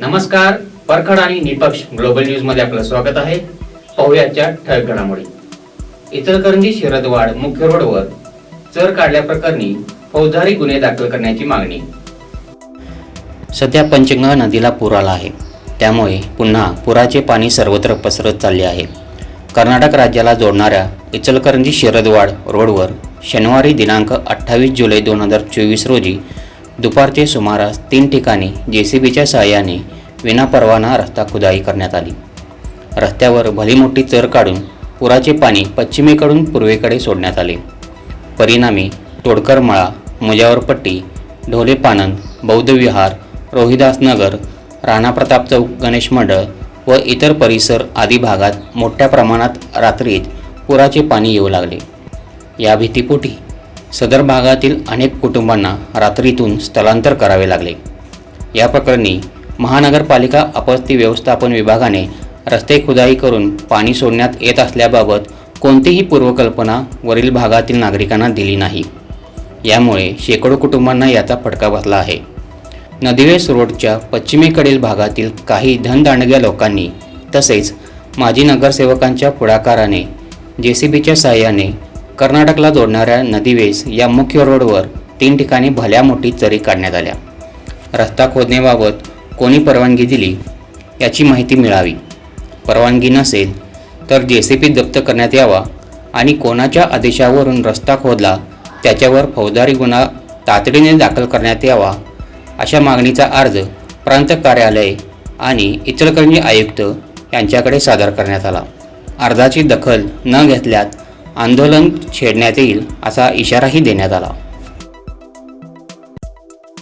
नमस्कार परखड आणि निपक्ष ग्लोबल न्यूजमध्ये आपलं स्वागत आहे. पाहुयाच्या ठळक घडामोडी. इचलकरंजी शिरदवाड मुख्य रोडवर चर काढल्याप्रकरणी फौजदारी गुन्हे दाखल करण्याची मागणी. सध्या पंचगंगा नदीला पूर आला आहे. त्यामुळे पुन्हा पुराचे पाणी सर्वत्र पसरत चालले आहे. कर्नाटक राज्याला जोडणाऱ्या इचलकरंजी शिरदवाड रोडवर शनिवारी दिनांक अठ्ठावीस जुलै दोन हजार चोवीस रोजी दुपारचे सुमारास तीन ठिकाणी जे सी बीच्या सहाय्याने विनापरवाना रस्ता खुदाई करण्यात आली. रस्त्यावर भली मोठी चर काढून पुराचे पाणी पश्चिमेकडून पूर्वेकडे सोडण्यात आले. परिणामी तोडकर मळा मुजावरपट्टी ढोले पानंद बौद्ध विहार राणा प्रताप चौक गणेश मंडळ व इतर परिसर आदी भागात मोठ्या प्रमाणात रात्रीत पुराचे पाणी येऊ लागले. या भीतीपोटी सदर भागातील अनेक कुटुंबांना रात्रीतून स्थलांतर करावे लागले. या प्रकरणी महानगरपालिका आपत्ती व्यवस्थापन विभागाने रस्ते खुदाई करून पाणी सोडण्यात येत असल्याबाबत कोणतीही पूर्वकल्पना वरील भागातील नागरिकांना दिली नाही. यामुळे शेकडो कुटुंबांना याचा फटका बसला आहे. नदीवेस रोडच्या पश्चिमेकडील भागातील काही धनदांडग्या लोकांनी तसेच माजी नगरसेवकांच्या पुढाकाराने जे सी बीच्या सहाय्याने कर्नाटकला जोडणाऱ्या नदीवेस या मुख्य रोडवर तीन ठिकाणी भल्या मोठी चरी काढण्यात आल्या. रस्ता खोदण्याबाबत कोणी परवानगी दिली याची माहिती मिळावी. परवानगी नसेल तर जे सी पी जप्त करण्यात यावा आणि कोणाच्या आदेशावरून रस्ता खोदला त्याच्यावर फौजदारी गुन्हा तातडीने दाखल करण्यात यावा अशा मागणीचा अर्ज प्रांत कार्यालय आणि इचलकरंजी आयुक्त यांच्याकडे सादर करण्यात आला. अर्जाची दखल न घेतल्यास आंदोलन छेडण्यात येईल असा इशाराही देण्यात आला.